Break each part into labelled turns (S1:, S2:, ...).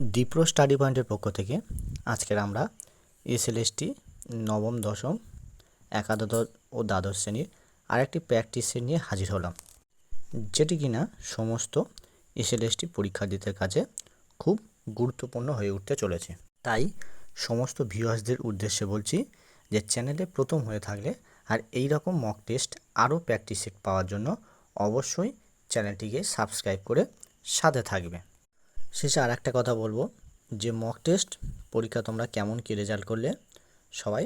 S1: দ্বীপ্র study পয়েন্টের পক্ষ থেকে আজকের আমরা এসএলএসটি নবম, দশম, একাদশ ও দ্বাদশ শ্রেণির আরেকটি প্র্যাকটিস নিয়ে হাজির হলাম, যেটি কিনা সমস্ত এসএলএসটি পরীক্ষার্থীদের কাছে খুব গুরুত্বপূর্ণ হয়ে উঠতে চলেছে। তাই সমস্ত ভিউয়ার্সদের উদ্দেশ্যে বলছি যে চ্যানেলে প্রথম হয়ে থাকলে আর এই রকম মক টেস্ট আরও প্র্যাকটিস পাওয়ার জন্য অবশ্যই চ্যানেলটিকে সাবস্ক্রাইব করে সাথে থাকবে। শেষে আর একটা কথা বলব, যে মক টেস্ট পরীক্ষা তোমরা কেমন কী রেজাল্ট করলে, সবাই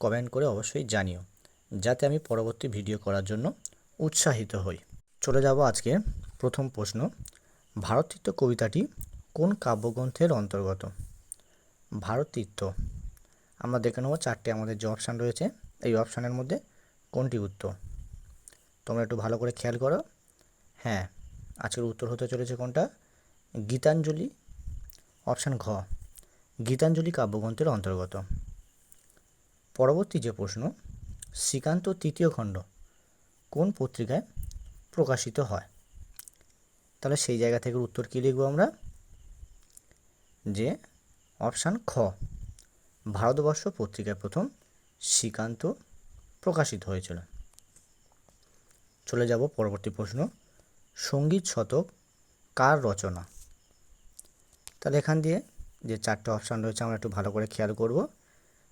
S1: কমেন্ট করে অবশ্যই জানিও, যাতে আমি পরবর্তী ভিডিও করার জন্য উৎসাহিত হই। চলে যাব আজকে প্রথম প্রশ্ন ভারতীর্থ কবিতাটি কোন কাব্যগ্রন্থের অন্তর্গত? ভারতীর্থ আমরা দেখে নেব চারটে আমাদের যে অপশান রয়েছে, এই অপশানের মধ্যে কোনটি উত্তর? তোমরা একটু ভালো করে খেয়াল করো। হ্যাঁ আজকের উত্তর হতে চলেছে কোনটা? গীতাঞ্জলি, অপশান ঘ, গীতাঞ্জলি কাব্যগ্রন্থের অন্তর্গত। পরবর্তী যে প্রশ্ন, শ্রীকান্ত তৃতীয় খণ্ড কোন পত্রিকায় প্রকাশিত হয়? তাহলে সেই জায়গা থেকে উত্তর কী লিখব আমরা? যে, অপশান খ, ভারতবর্ষ পত্রিকায় প্রথম শ্রীকান্ত প্রকাশিত হয়েছিল। চলে যাব পরবর্তী প্রশ্ন, সংগীত শতক কার রচনা? তাহলে এখান দিয়ে যে চারটে অপশান রয়েছে আমরা একটু ভালো করে খেয়াল করব।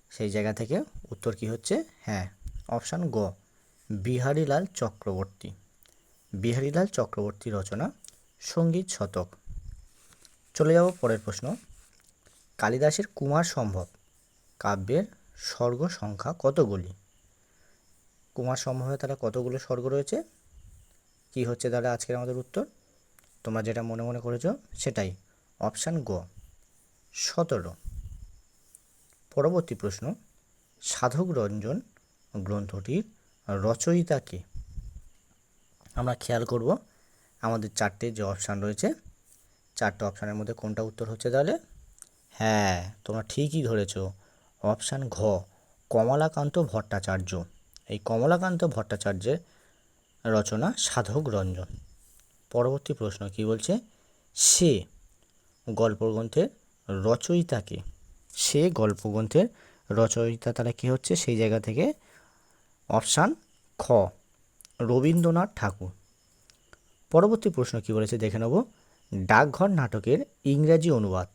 S1: সেই জায়গা থেকে উত্তর কি হচ্ছে? হ্যাঁ অপশান গ, বিহারীলাল চক্রবর্তী। বিহারীলাল চক্রবর্তী রচনা, সংগীত শতক। চলে যাব পরের প্রশ্ন। কালিদাসের কুমার সম্ভব কাব্যের স্বর্গ সংখ্যা কতগুলি? কুমার সম্ভবে তারা কতগুলো স্বর্গ রয়েছে? কি হচ্ছে তাহলে আজকের আমাদের উত্তর? তোমরা যেটা মনে মনে করেছ সেটাই। অপশান গ, সতেরো। পরবর্তী প্রশ্ন, সাধক রঞ্জন গ্রন্থটির রচয়িতা কে? আমরা খেয়াল করব, আমাদের চারটে যে অপশান রয়েছে, চারটে অপশানের মধ্যে কোনটা উত্তর হচ্ছে তাহলে? হ্যাঁ তোমরা ঠিকই ধরেছ, অপশান ঘ, কমলাকান্ত ভট্টাচার্য। এই কমলাকান্ত ভট্টাচার্যের রচনা সাধক রঞ্জন। পরবর্তী প্রশ্ন কি বলছে? সে গল্পগ্রন্থের রচয়িতাকে। সে গল্পগ্রন্থের রচয়িতা তারা কী হচ্ছে? সেই জায়গা থেকে অপশান খ, রবীন্দ্রনাথ ঠাকুর। পরবর্তী প্রশ্ন কি বলেছে? দেখে নেব। ডাকঘর নাটকের ইংরাজি অনুবাদ,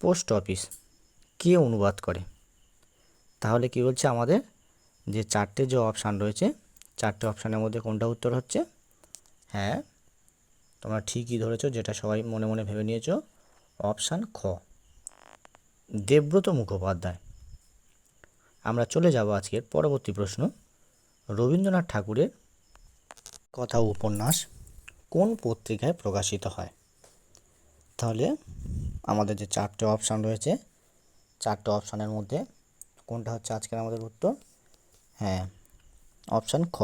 S1: পোস্ট অফিস, কে অনুবাদ করে? তাহলে কি বলছে আমাদের? যে চারটে যে অপশান রয়েছে, চারটে অপশানের মধ্যে কোনটা উত্তর হচ্ছে? হ্যাঁ তোমরা ঠিকই ধরেছ, যেটা সবাই মনে মনে ভেবে নিয়েছ। অপশান খ। দেবব্রত মুখোপাধ্যায়। আমরা চলে যাব আজকের পরবর্তী প্রশ্ন। রবীন্দ্রনাথ ঠাকুরের কথা উপন্যাস কোন পত্রিকায় প্রকাশিত হয়? তাহলে আমাদের যে চারটে অপশান রয়েছে, চারটে অপশানের মধ্যে কোনটা হচ্ছে আজকের আমাদের উত্তর? হ্যাঁ অপশান খ।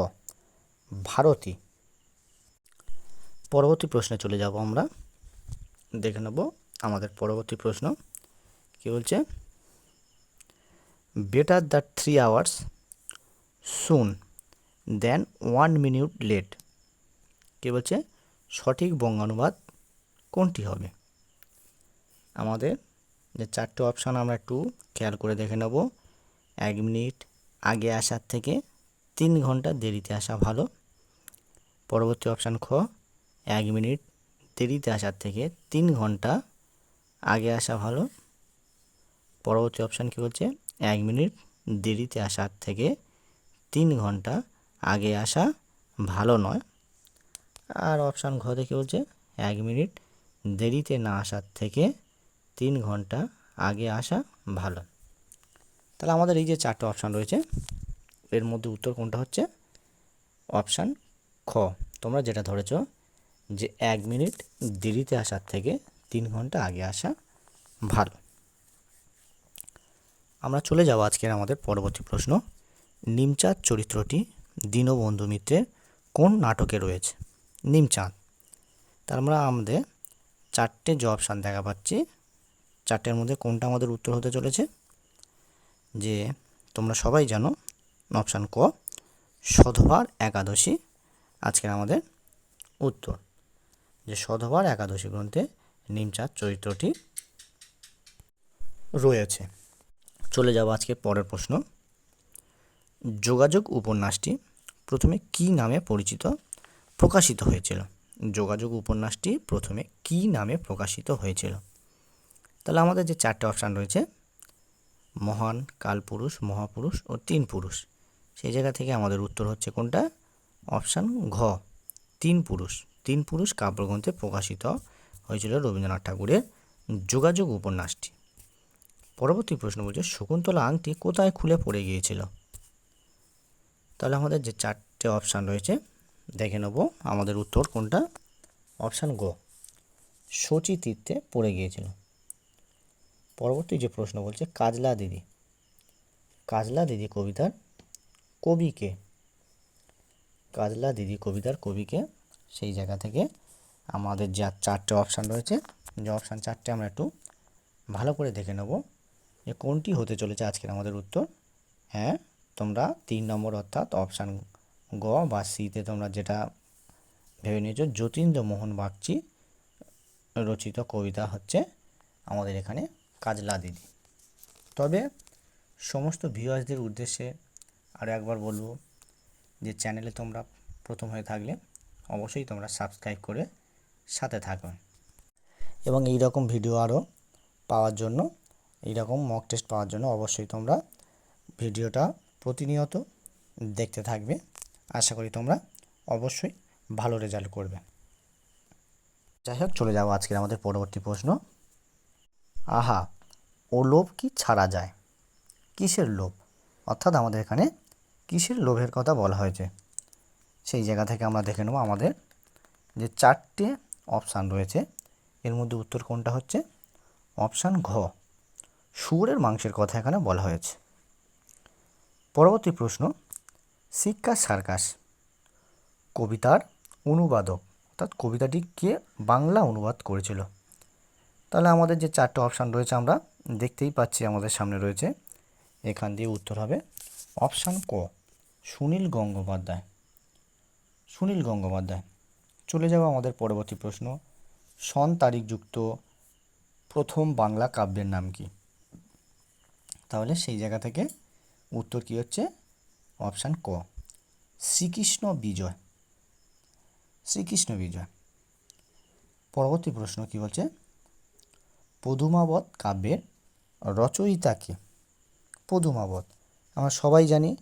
S1: ভারতী। পরবর্তী প্রশ্নে চলে যাব আমরা। দেখে নেব আমাদের পরবর্তী প্রশ্ন। কি বলছে? Better the three hours soon than one minute late কী বলছে? সঠিক বঙ্গানুবাদ কোনটি হবে? আমাদের যে চারটে অপশান আমরা একটু খেয়াল করে দেখে নেব। এক মিনিট আগে আসার থেকে তিন ঘণ্টা দেরিতে আসা ভালো। পরবর্তী অপশান খ। এক মিনিট দেরিতে আসার থেকে তিন ঘণ্টা আগে আসা ভালো। পরবর্তী অপশান কী বলছে? এক মিনিট দেরিতে আসার থেকে তিন ঘণ্টা আগে আসা ভালো নয়। আর অপশান ঘতে কী বলছে, এক মিনিট দেরিতে না আসার থেকে তিন ঘণ্টা আগে আসা ভালো। তাহলে আমাদের এই যে চারটে অপশান রয়েছে, এর মধ্যে উত্তর কোনটা হচ্ছে? অপশান খ। তোমরা যেটা ধরেছ যে এক মিনিট দেরিতে আসার থেকে তিন ঘণ্টা আগে আসা ভালো। আমরা চলে যাব আজকের আমাদের পরবর্তী প্রশ্ন। নিমচাঁদ চরিত্রটি দীনবন্ধু মিত্রের কোন নাটকে রয়েছে? নিমচাঁদ। তার আমরা আমাদের চারটে যে অপশান দেখা পাচ্ছি, চারটের মধ্যে কোনটা আমাদের উত্তর হতে চলেছে? যে তোমরা সবাই জানো অপশান ক, সধবার একাদশী, আজকের আমাদের উত্তর। যে সধবার একাদশী গ্রন্থে নিমচাঁদ চরিত্রটি রয়েছে। চলে যাব আজকে পরের প্রশ্ন। যোগাযোগ উপন্যাসটি প্রথমে কী নামে পরিচিত প্রকাশিত হয়েছিল? যোগাযোগ উপন্যাসটি প্রথমে কী নামে প্রকাশিত হয়েছিল? তাহলে আমাদের যে চারটে অপশান রয়েছে, মহান, কালপুরুষ, মহাপুরুষ ও তিন পুরুষ। সেই জায়গা থেকে আমাদের উত্তর হচ্ছে কোনটা? অপশান ঘ, তিন পুরুষ। তিন পুরুষ কাব্যগ্রন্থে প্রকাশিত হয়েছিল রবীন্দ্রনাথ ঠাকুরের যোগাযোগ উপন্যাসটি। পরবর্তী প্রশ্ন বলছে, শকুন্তলা আংটি কোথায় খুলে পড়ে গিয়েছিল? তাহলে আমাদের যে চারটে অপশান রয়েছে, দেখে নেব আমাদের উত্তর কোনটা। অপশান গ সচি তীর্থে পড়ে গিয়েছিল। পরবর্তী যে প্রশ্ন বলছে, কাজলা দিদি। কাজলা দিদি কবিতার কবিকে কাজলা দিদি কবিতার কবিকে সেই জায়গা থেকে আমাদের যা চারটে অপশান রয়েছে, যে অপশান চারটে আমরা একটু ভালো করে দেখে নেব যে কোনটি হতে চলেছে আজকের আমাদের উত্তর। হ্যাঁ তোমরা তিন নম্বর অর্থাৎ অপশান গ বা সিতে তোমরা যেটা ভেবে নিয়েছো যতীন্দ্র মোহন বাগচি রচিত কবিতা হচ্ছে আমাদের এখানে কাজলা দিদি। তবে সমস্ত ভিউয়ার্সদের উদ্দেশ্যে আর একবার বলব যে চ্যানেলে তোমরা প্রথম হয়ে থাকলে অবশ্যই তোমরা সাবস্ক্রাইব করে সাথে থাকবে এবং এই রকম ভিডিও আরও পাওয়ার জন্য, এই রকম মক টেস্ট পাওয়ার জন্য অবশ্যই তোমরা ভিডিওটা প্রতিনিয়ত দেখতে থাকবে। আশা করি তোমরা অবশ্যই ভালো রেজাল্ট করবে। যাই হোক, চলে যাব আজকের আমাদের পরবর্তী প্রশ্ন। আহা, ও লোভ কি ছাড়া যায়? কিসের লোভ? অর্থাৎ আমাদের এখানে কিসের লোভের কথা বলা হয়েছে? সেই জায়গা থেকে আমরা দেখে নেব আমাদের যে চারটে অপশান রয়েছে। এর মধ্যে উত্তর কোনটা হচ্ছে? অপশান ঘ। শুয়োরের মাংসের কথা এখানে বলা হয়েছে। পরবর্তী প্রশ্ন, শিক্ষা সার্কাস, কবিতার অনুবাদক, অর্থাৎ কবিতাটি কে বাংলা অনুবাদ করেছিল? তাহলে আমাদের যে চারটে অপশান রয়েছে আমরা দেখতেই পাচ্ছি আমাদের সামনে রয়েছে। এখান দিয়ে উত্তর হবে অপশান ক, সুনীল গঙ্গোপাধ্যায়। সুনীল গঙ্গোপাধ্যায়। চলে যাব আমাদের পরবর্তী প্রশ্ন, সন তারিখযুক্ত প্রথম বাংলা কাব্যের নাম কি? তাহলে সেই জায়গা থেকে উত্তর কী হচ্ছে? অপশান ক, শ্রীকৃষ্ণ বিজয়। শ্রীকৃষ্ণ বিজয়। পরবর্তী প্রশ্ন কি বলছে? পদুমাবত কাব্যের রচয়িতা কে? পদুমাবত। আমরা সবাই জানি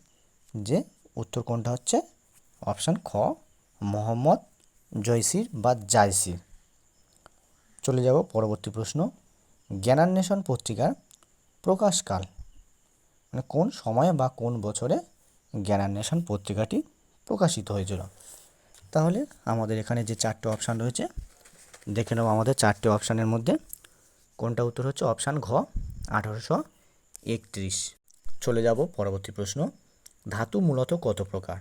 S1: যে উত্তর কোনটা হচ্ছে? অপশান খ, মোহাম্মদ, জয়সির বা জায়সির। চলে যাব পরবর্তী প্রশ্ন। জ্ঞানান্বেষণ পত্রিকার প্রকাশকাল। মানে কোন সময়ে বা কোন বছরে জ্ঞানান্বেষণ পত্রিকাটি প্রকাশিত হয়েছিল? তাহলে আমাদের এখানে যে চারটে অপশান রয়েছে, দেখে নেব আমাদের চারটে অপশানের মধ্যে কোনটা উত্তর হচ্ছে? অপশান ঘ, আঠারোশো একত্রিশ। চলে যাব পরবর্তী প্রশ্ন। ধাতু মূলত কত প্রকার?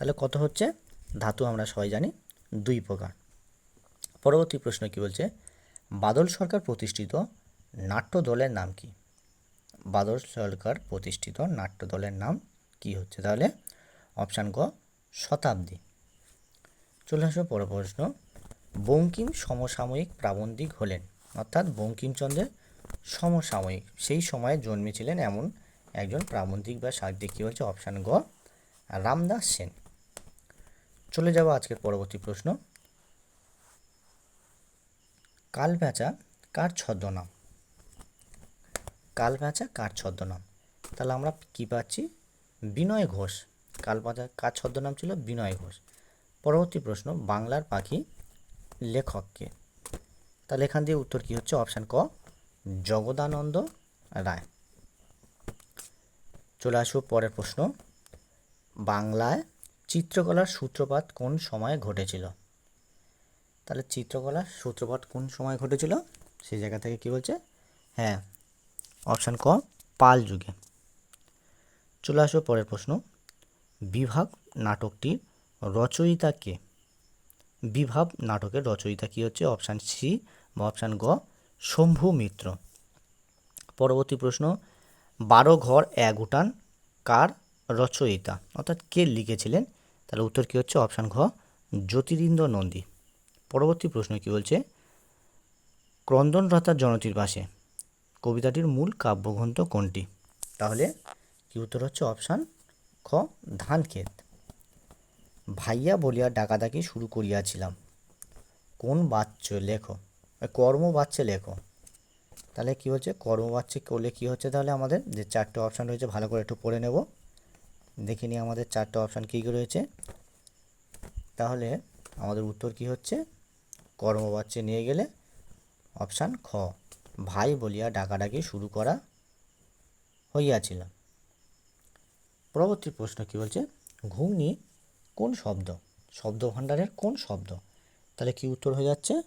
S1: তাহলে কত হচ্ছে? ধাতু আমরা সবাই জানি দুই প্রকার। পরবর্তী প্রশ্ন কি বলছে? বাদল সরকার প্রতিষ্ঠিত নাট্য দলের নাম কি? বাদল সরকার প্রতিষ্ঠিত নাট্য দলের নাম কি হচ্ছে? তাহলে অপশান গ শতাব্দী। চলে আসব পর প্রশ্ন। বঙ্কিম সমসাময়িক প্রাবন্ধিক হলেন, অর্থাৎ বঙ্কিমচন্দ্রের সমসাময়িক। সেই সময়ে জন্মেছিলেন এমন একজন প্রাবন্ধিক বা সাহিত্যিক। কী হচ্ছে অপশান গ, রামদাস সেন। চলে যাব আজকের পরবর্তী প্রশ্ন। কালপ্যাঁচা কার ছদ্মনাম? কালপ্যাঁচা কার ছদ্মনাম? তাহলে আমরা কী পাচ্ছি? বিনয় ঘোষ। কালপ্যাঁচা কার ছদ্মনাম ছিল? বিনয় ঘোষ। পরবর্তী প্রশ্ন, বাংলার পাখি লেখককে। তাহলে এখান দিয়ে উত্তর কী হচ্ছে? অপশান ক, জগদানন্দ রায়। চলে আসব পরের প্রশ্ন, বাংলায় চিত্রকলার সূত্রপাত কোন সময়ে ঘটেছিল? তাহলে চিত্রকলার সূত্রপাত কোন সময় ঘটেছিল? সেই জায়গা থেকে কি বলছে? হ্যাঁ অপশান ক, পাল যুগে। চলে আসব পরের প্রশ্ন। বিভাগ নাটকটির রচয়িতা কে? বিভাব নাটকের রচয়িতা কী হচ্ছে? অপশান সি বা অপশান গ, শম্ভু মিত্র। পরবর্তী প্রশ্ন, বারো ঘর এক উঠান, কার রচয়িতা? অর্থাৎ কে লিখেছিলেন তাহলে উত্তর কী হচ্ছে? অপশান ঘ, জ্যোতিরিন্দ্র নন্দী। পরবর্তী প্রশ্ন কী বলছে? ক্রন্দনরতার জনতির পাশে, কবিতাটির মূল কাব্যগ্রন্থ কোনটি? তাহলে কি উত্তর হচ্ছে? অপশান খ ধান ক্ষেত ভাইয়া বলিয়া ডাকাডাকি শুরু করিয়াছিলাম। কোন বাচ্চ লেখো? কর্ম বাচ্চে লেখো। তাহলে কি হচ্ছে? কর্ম বাচ্চে করলে কি হচ্ছে তাহলে আমাদের? যে চারটে অপশান রয়েছে, ভালো করে একটু পড়ে নেব। দেখে নিই আমাদের চারটে অপশান কী কী রয়েছে। তাহলে আমাদের উত্তর কি হচ্ছে? কর্মবাচ্যে নিয়ে গেলে অপশান খ। ভাই বলিয়া ডাকাডাকি শুরু করা হইয়াছিল। পরবর্তী প্রশ্ন কি বলছে? ঘুগনি কোন শব্দ? শব্দ ভাণ্ডারের কোন শব্দ? তাহলে কি উত্তর হয়ে যাচ্ছে?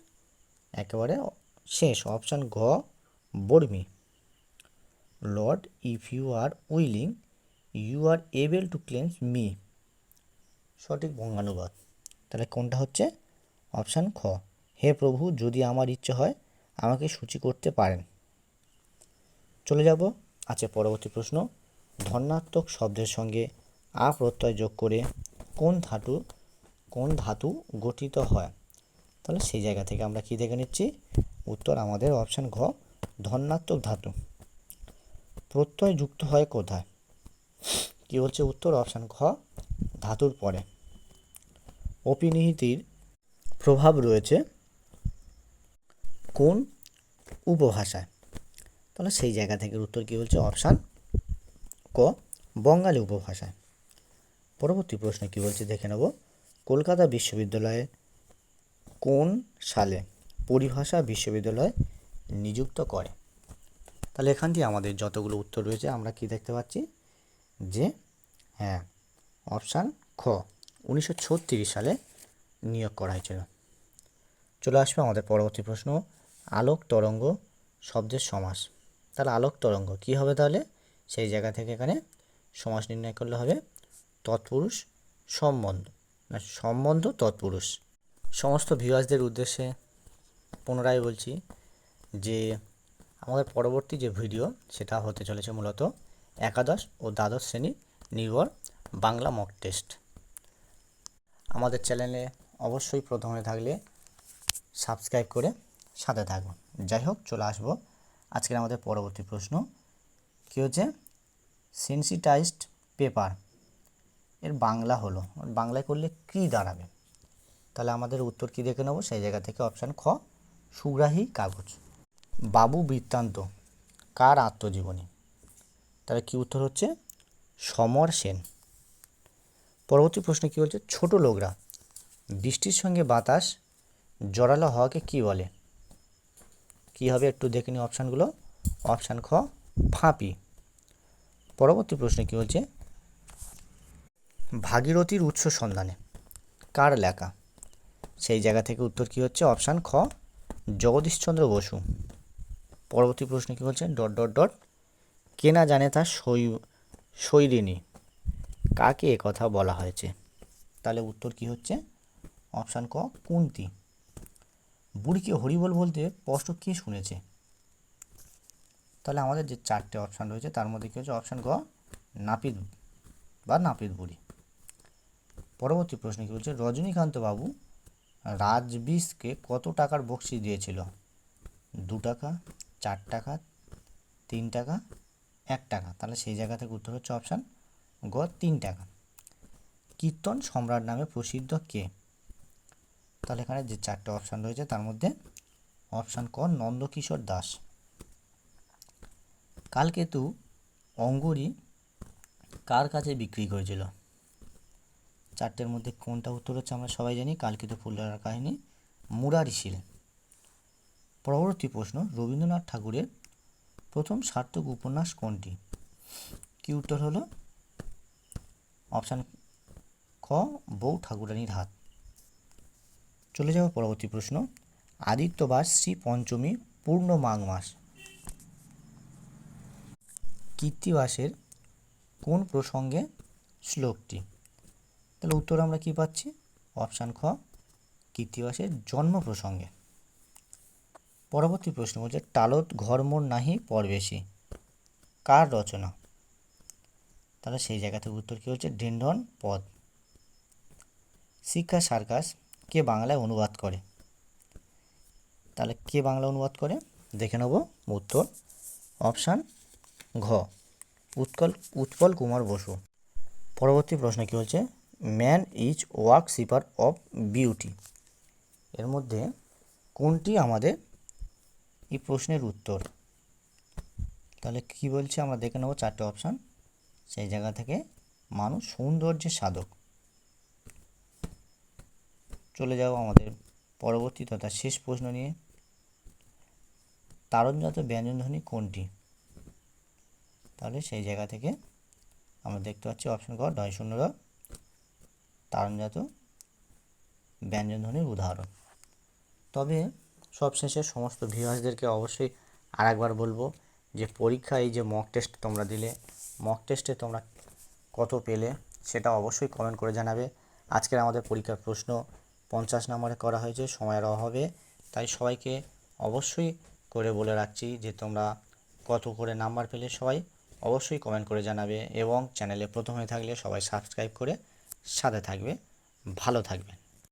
S1: একেবারে শেষ। অপশান ঘ, Barmi. Lord, if you are willing you are able to cleanse me সঠিক বঙ্গানুবাদ তাহলে কোনটা হচ্ছে? অপশান খ। হে প্রভু, যদি আমার ইচ্ছে হয়, আমাকে সূচি করতে পারেন। চলে যাব। আছে পরবর্তী প্রশ্ন। ধন্যাত্মক শব্দের সঙ্গে আ প্রত্যয় যোগ করে কোন ধাতু কোন ধাতু গঠিত হয়? তাহলে সেই জায়গা থেকে আমরা কি দেখে নিচ্ছি? উত্তর আমাদের অপশান ঘ ধন্যাত্মক ধাতু। প্রত্যয় যুক্ত হয় কোথায়? কি বলছে উত্তর? অপশান খ ধাতুর পরে। অপিনিহিতির প্রভাব রয়েছে কোন উপভাষায়? তাহলে সেই জায়গা থেকে উত্তর কী বলছে? অপশান ক, বঙ্গালী উপভাষায়। পরবর্তী প্রশ্ন কী বলছে? দেখে নেব। কলকাতা বিশ্ববিদ্যালয়ে কোন সালে পরিভাষা বিশ্ববিদ্যালয় নিযুক্ত করে? তাহলে এখান দিয়ে আমাদের যতগুলো উত্তর রয়েছে আমরা কি দেখতে পাচ্ছি? যে হ্যাঁ অপশান খ, উনিশশো ছত্রিশ সালে নিয়োগ করা হয়েছিল। চলে আসবে আমাদের পরবর্তী প্রশ্ন, আলোক তরঙ্গ শব্দের সমাস। তাহলে আলোক তরঙ্গ কী হবে তাহলে? সেই জায়গা থেকে এখানে সমাস নির্ণয় করলে হবে তৎপুরুষ সম্বন্ধ। না, সম্বন্ধ তৎপুরুষ। সমস্ত ভিউয়ার্সদের উদ্দেশ্যে পুনরায় বলছি যে, আমাদের পরবর্তী যে ভিডিও সেটা হতে চলেছে মূলত একাদশ ও দ্বাদশ শ্রেণির নির্ভর বাংলা মক টেস্ট আমাদের চ্যানেলে অবশ্যই প্রথমে থাকলে সাবস্ক্রাইব করে সাথে থাকব যাই হোক, চলে আসব আজকের আমাদের পরবর্তী প্রশ্ন। কী হচ্ছে? সেন্সিটাইজড পেপার এর বাংলা হলো। বাংলায় করলে কী দাঁড়াবে? তাহলে আমাদের উত্তর কী দেখে নেব? সেই জায়গা থেকে অপশান খ, সুগ্রাহী কাগজ। বাবু বৃত্তান্ত, কার আত্মজীবনী? তাহলে কী উত্তর হচ্ছে? সমর সেন। পরবর্তী প্রশ্ন কী বলছে? ছোট লোকরা, বৃষ্টির সঙ্গে বাতাস জড়ালো হওয়াকে কী বলে? কী হবে একটু দেখে নিই অপশানগুলো। অপশান খ, ফাঁপি। পরবর্তী প্রশ্ন কী বলছে? ভাগীরথীর উৎস সন্ধানে, কার লেখা? সেই জায়গা থেকে উত্তর কী হচ্ছে? অপশান খ, জগদীশচন্দ্র বসু। পরবর্তী প্রশ্ন কী বলছে? Dot dot dot. কে না জানে তার সৈ সৈরিনী কাকে কথা বলা হয়েছে? তাহলে উত্তর কি হচ্ছে? অপশান ক, কুন্তি। বুড়িকে হরিবল বলতে স্পষ্ট কে শুনেছে? তাহলে আমাদের যে চারটে অপশান রয়েছে, তার মধ্যে কী হচ্ছে? অপশান গ, নাপিত বা নাপিত বুড়ি। পরবর্তী প্রশ্ন কী বলছে? রজনীকান্ত বাবু রাজবিশকে কত টাকার বকশিস দিয়েছিল? দু টাকা, চার টাকা, তিন টাকা এক টাকা। তাহলে সেই জায়গা থেকে উত্তর হচ্ছে অপশান গ, তিন টাকা। কীর্তন সম্রাট নামে প্রসিদ্ধ কে? তাহলে এখানে যে চারটে অপশান রয়েছে, তার মধ্যে অপশান ক, নন্দকিশোর দাস। কালকেতু অঙ্গুরি কার কাছে বিক্রি করেছিল? চারটের মধ্যে কোনটা উত্তর হচ্ছে আমরা সবাই জানি, কালকেতু ফুলদারার কাহিনী মুরারি শীল পরবর্তী প্রশ্ন, রবীন্দ্রনাথ ঠাকুরের প্রথম সার্থক উপন্যাস কোনটি? কি উত্তর হলো? অপশান খ, বউ ঠাকুরানীর হাত। চলে যাওয়া পরবর্তী প্রশ্ন। আদিত্যবাস শ্রী পঞ্চমী পূর্ণ মাঘ মাস। কীর্তিবাসের কোন প্রসঙ্গে শ্লোকটি? তাহলে উত্তর আমরা কি পাচ্ছি? অপশান খ, কীর্তিবাসের জন্ম প্রসঙ্গে। পরবর্তী প্রশ্ন বলছে টালত ঘরমোর নাহি পরবেশী কার রচনা? তাহলে সেই জায়গা থেকে উত্তর কী হচ্ছে? ডেন্ডন পদ। শিক্ষা সার্কাস, কে বাংলায় অনুবাদ করে? তাহলে কে বাংলা অনুবাদ করে? দেখে নেব উত্তর। অপশান ঘ। উৎকল উৎপল কুমার বসু। পরবর্তী প্রশ্ন কী হচ্ছে? Man is worshipper of beauty. এর মধ্যে কোনটি আমাদের এই প্রশ্নের উত্তর। তাহলে কী বলছে? আমরা দেখে নেব চারটে অপশান সেই জায়গা থেকে মানুষ সৌন্দর্যের সাধক। চলে যাও আমাদের পরবর্তী তথা শেষ প্রশ্ন নিয়ে। তারণজাত ব্যঞ্জনধ্বনি কোনটি? তাহলে সেই জায়গা থেকে আমরা দেখতে পাচ্ছি অপশন ক ডয় শূন্য তারণজাত ব্যঞ্জনধ্বনির উদাহরণ। তবে সবশেষে সমস্ত ভিউয়ার্সদেরকে অবশ্যই আর একবার বলব যে পরীক্ষা, এই যে মক টেস্ট তোমরা দিলে মক টেস্টে তোমরা কত পেলে সেটা অবশ্যই কমেন্ট করে জানাবে। আজকের আমাদের পরীক্ষার প্রশ্ন পঞ্চাশ নম্বরে করা হয়েছে, সময়ের অভাবে। তাই সবাইকে অবশ্যই করে বলে রাখছি যে তোমরা কত করে নাম্বার পেলে সবাই অবশ্যই কমেন্ট করে জানাবে এবং চ্যানেলে প্রথম হয়ে থাকলে সবাই সাবস্ক্রাইব করে সাথে থাকবে, ভালো থাকবেন।